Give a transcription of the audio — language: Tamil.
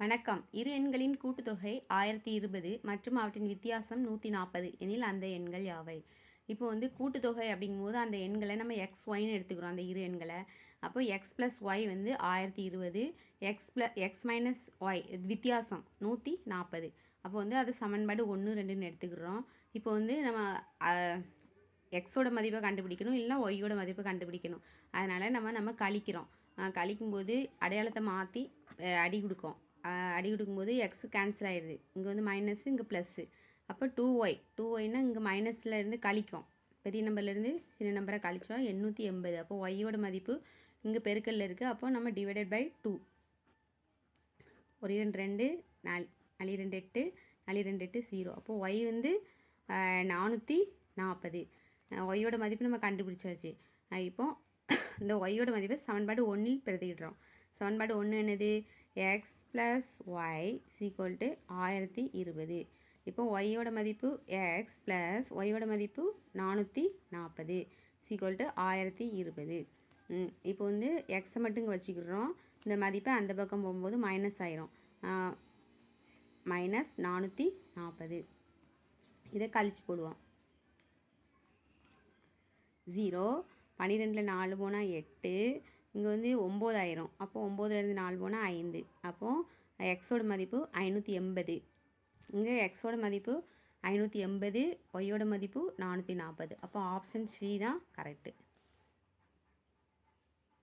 வணக்கம். இரு எண்களின் கூட்டுத்தொகை ஆயிரத்தி இருபது மற்றும் அவற்றின் வித்தியாசம் நூற்றி நாற்பது எனில் அந்த எண்கள் யாவை? இப்போ வந்து கூட்டுத்தொகை அப்படிங்கும்போது அந்த எண்களை நம்ம எக்ஸ் ஒய்னு எடுத்துக்கிறோம் அந்த இரு எண்களை. அப்போ எக்ஸ் ப்ளஸ் ஒய் வந்து ஆயிரத்தி இருபது X plus X minus Y வித்தியாசம் நூற்றி நாற்பது அப்போ வந்து அது சமன்பாடு ஒன்று ரெண்டுன்னு எடுத்துக்கிறோம். இப்போ வந்து நம்ம எக்ஸோட மதிப்பை கண்டுபிடிக்கணும் இல்லைனா ஒய்யோட மதிப்பை கண்டுபிடிக்கணும். அதனால் நம்ம நம்ம கழிக்கிறோம். கழிக்கும்போது அடையாளத்தை மாற்றி அடி கொடுக்கும். அடி கொடுக்கும்போது எக்ஸ் கேன்சல் ஆயிடுது. இங்கே வந்து மைனஸ் இங்கே ப்ளஸ்ஸு அப்போ டூ ஒய் டூ ஒய்னா இங்கே மைனஸில் இருந்து கழிக்கும். பெரிய நம்பர்லேருந்து சின்ன நம்பரை கழிச்சோம். எண்ணூற்றி எண்பது. அப்போ ஒய்யோட மதிப்பு இங்கே பெருக்கல்ல இருக்குது அப்போ நம்ம டிவைடட் பை டூ ஒரு இரண்டு ரெண்டு நாலு. நாலு ரெண்டு எட்டு. நாலு ரெண்டு எட்டு ஜீரோ அப்போது ஒய் வந்து நானூற்றி நாற்பது ஒய்யோட மதிப்பு நம்ம கண்டுபிடிச்சாச்சு. இப்போ இந்த ஒய்யோட மதிப்பை சமன்பாடு ஒன்றில் பிரதிடுறோம் சமன்பாடு ஒன்று என்னது? X plus Y equal to ஆயிரத்தி இருபது. இப்போ ஒய்யோட மதிப்பு எக்ஸ் ப்ளஸ் ஒய்யோட மதிப்பு நானூற்றி நாற்பது. சீக்குவல் டு ஆயிரத்தி இருபது. இப்போ வந்து எக்ஸை மட்டும் இங்கே வச்சுக்கிறோம் இந்த மதிப்பை அந்த பக்கம் போகும்போது மைனஸ் ஆயிரும். மைனஸ் நானூற்றி நாற்பது. இதை கழிச்சு போடுவோம். ஜீரோ பன்னிரெண்டில் நாலு போனால் எட்டு. இங்கே வந்து ஒம்போதாயிரம் அப்போது ஒம்போதுலேருந்து நாலு போனால் ஐந்து. அப்போது எக்ஸோட மதிப்பு ஐநூற்றி எண்பது. இங்கே எக்ஸோட மதிப்பு ஐநூற்றி எண்பது ஒய்யோட மதிப்பு நானூற்றி நாற்பது அப்போ ஆப்ஷன் சி தான் கரெக்டு